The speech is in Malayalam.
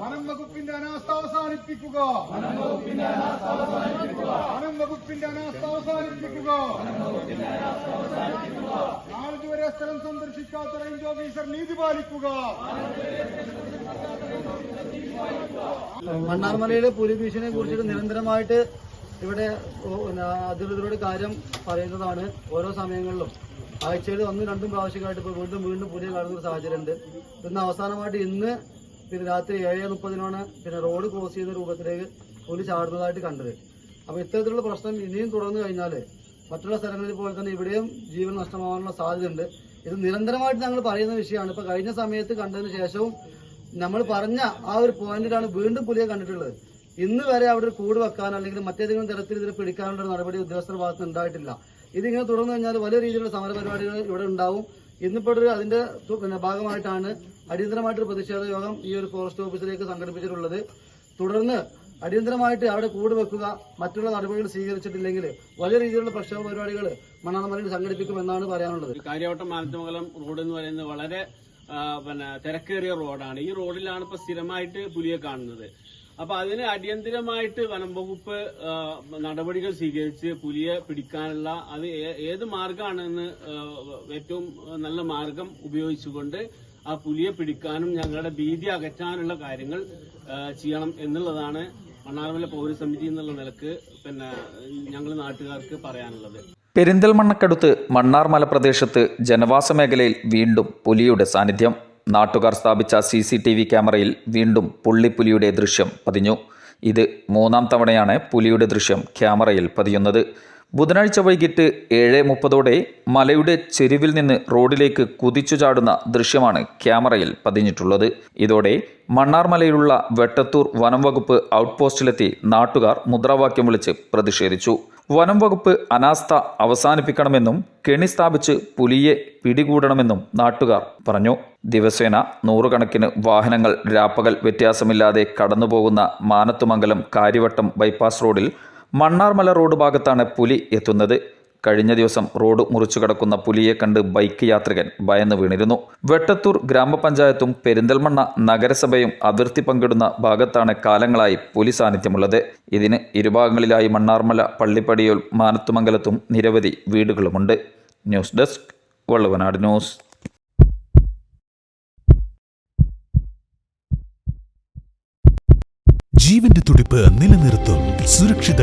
വനം വകുപ്പിന്റെ അനാസ്ഥ അവസാനിപ്പിക്കുക. വനം വകുപ്പിന്റെ അനാസ്ഥ അവസാനിപ്പിക്കുക. നാളിതുവരെ സ്ഥലം സന്ദർശിക്കാത്ത റേഞ്ച് ഓഫീസർ നീതി പാലിക്കുക. മണ്ണാർമലയിലെ പുലിഭീഷണിയെ കുറിച്ചിട്ട് നിരന്തരമായിട്ട് ഇവിടെ അധികൃതരോട് കാര്യം പറയുന്നതാണ് ഓരോ സമയങ്ങളിലും. ആഴ്ചയിൽ ഒന്നും രണ്ടും പ്രാവശ്യമായിട്ട് ഇപ്പോൾ വീണ്ടും വീണ്ടും പുലിയെ കാണുന്ന ഒരു സാഹചര്യമുണ്ട്. പിന്നെ അവസാനമായിട്ട് ഇന്ന് പിന്നെ രാത്രി ഏഴ് മുപ്പതിനാണ് പിന്നെ റോഡ് ക്രോസ് ചെയ്യുന്ന രൂപത്തിലേക്ക് പുലി ചാടുന്നതായിട്ട് കണ്ടത്. അപ്പോൾ ഇത്തരത്തിലുള്ള പ്രശ്നം ഇനിയും തുടർന്നു കഴിഞ്ഞാൽ മറ്റുള്ള സ്ഥലങ്ങളിൽ പോലെ തന്നെ ഇവിടെയും ജീവൻ നഷ്ടമാകാനുള്ള സാധ്യതയുണ്ട്. ഇത് നിരന്തരമായിട്ട് ഞങ്ങൾ പറയുന്ന വിഷയമാണ്. ഇപ്പോൾ കഴിഞ്ഞ സമയത്ത് കണ്ടതിന് ശേഷവും നമ്മൾ പറഞ്ഞ ആ ഒരു പോയിന്റിലാണ് വീണ്ടും പുലിയെ കണ്ടിട്ടുള്ളത്. ഇന്ന് വരെ അവിടെ ഒരു കൂട് വെക്കാൻ അല്ലെങ്കിൽ മറ്റേതെങ്കിലും തരത്തിൽ ഇതിനെ പിടിക്കാനുള്ള നടപടി ഉദ്യോഗസ്ഥരുടെ ഭാഗത്ത് ഉണ്ടായിട്ടില്ല. ഇതിങ്ങനെ തുടർന്നു കഴിഞ്ഞാൽ വലിയ രീതിയിലുള്ള സമരപരിപാടികൾ ഇവിടെ ഉണ്ടാവും. ഇന്നിപ്പോൾ ഒരു അതിന്റെ പിന്നെ ഭാഗമായിട്ടാണ് അടിയന്തരമായിട്ടൊരു പ്രതിഷേധ യോഗം ഈ ഒരു ഫോറസ്റ്റ് ഓഫീസിലേക്ക് സംഘടിപ്പിച്ചിട്ടുള്ളത്. തുടർന്ന് അടിയന്തരമായിട്ട് അവിടെ കൂട് വെക്കുക മറ്റുള്ള നടപടികൾ സ്വീകരിച്ചിട്ടില്ലെങ്കിൽ വലിയ രീതിയിലുള്ള പ്രക്ഷോഭ പരിപാടികൾ മണ്ണാർമലയിൽ സംഘടിപ്പിക്കുമെന്നാണ് പറയാനുള്ളത്. കാര്യവട്ടം മാനത്തമംഗലം റോഡ് എന്ന് പറയുന്നത് വളരെ പിന്നെ തിരക്കേറിയ റോഡാണ്. ഈ റോഡിലാണ് ഇപ്പൊ സ്ഥിരമായിട്ട് പുലിയെ കാണുന്നത്. അപ്പൊ അതിന് അടിയന്തിരമായിട്ട് വനം വകുപ്പ് നടപടികൾ സ്വീകരിച്ച് പുലിയെ പിടിക്കാനുള്ള അത് ഏത് മാർഗമാണെന്ന് ഏറ്റവും നല്ല മാർഗം ഉപയോഗിച്ചുകൊണ്ട് ആ പുലിയെ പിടിക്കാനും ഞങ്ങളുടെ ഭീതി അകറ്റാനുള്ള കാര്യങ്ങൾ ചെയ്യണം എന്നുള്ളതാണ് മണ്ണാർമല പൗരസമിതി എന്നുള്ള നിലയ്ക്ക് പിന്നെ ഞങ്ങൾ നാട്ടുകാർക്ക് പറയാനുള്ളത്. പെരിന്തൽമണ്ണക്കടുത്ത് മണ്ണാർമല പ്രദേശത്ത് ജനവാസ മേഖലയിൽ വീണ്ടും പുലിയുടെ സാന്നിധ്യം. നാട്ടുകാർ സ്ഥാപിച്ച സി സി ടി വി ക്യാമറയിൽ വീണ്ടും പുള്ളിപ്പുലിയുടെ ദൃശ്യം പതിഞ്ഞു. ഇത് മൂന്നാം തവണയാണ് പുലിയുടെ ദൃശ്യം ക്യാമറയിൽ പതിയുന്നത്. ബുധനാഴ്ച വൈകിട്ട് ഏഴ് മുപ്പതോടെ മലയുടെ ചെരുവിൽ നിന്ന് റോഡിലേക്ക് കുതിച്ചു ചാടുന്ന ദൃശ്യമാണ് ക്യാമറയിൽ പതിഞ്ഞിട്ടുള്ളത്. ഇതോടെ മണ്ണാർമലയിലുള്ള വെട്ടത്തൂർ വനം വകുപ്പ് ഔട്ട്പോസ്റ്റിലെത്തി നാട്ടുകാർ മുദ്രാവാക്യം വിളിച്ച് പ്രതിഷേധിച്ചു. വനം വകുപ്പ് അനാസ്ഥ അവസാനിപ്പിക്കണമെന്നും കെണി സ്ഥാപിച്ച് പുലിയെ പിടികൂടണമെന്നും നാട്ടുകാർ പറഞ്ഞു. ദിവസേന നൂറുകണക്കിന് വാഹനങ്ങൾ രാപ്പകൽ വ്യത്യാസമില്ലാതെ കടന്നുപോകുന്ന മാനത്തുമംഗലം കാര്യവട്ടം ബൈപ്പാസ് റോഡിൽ മണ്ണാർമല റോഡ് ഭാഗത്താണ് പുലി എത്തുന്നത്. കഴിഞ്ഞ ദിവസം റോഡ് മുറിച്ചു കടക്കുന്ന പുലിയെ കണ്ട് ബൈക്ക് യാത്രികൻ ഭയന്ന് വീണിരുന്നു. വെട്ടത്തൂർ ഗ്രാമപഞ്ചായത്തും പെരിന്തൽമണ്ണ നഗരസഭയും അതിർത്തി പങ്കിടുന്ന ഭാഗത്താണ് കാലങ്ങളായി പുലി സാന്നിധ്യമുള്ളത്. ഇതിന് ഇരുഭാഗങ്ങളിലായി മണ്ണാർമല പള്ളിപ്പടിയോൽ മാനത്തുമംഗലത്തും നിരവധി വീടുകളുമുണ്ട്. News desk Valluvanad news. ജീവന്റെ തുടിപ്പ് നിലനിർത്തും സുരക്ഷിത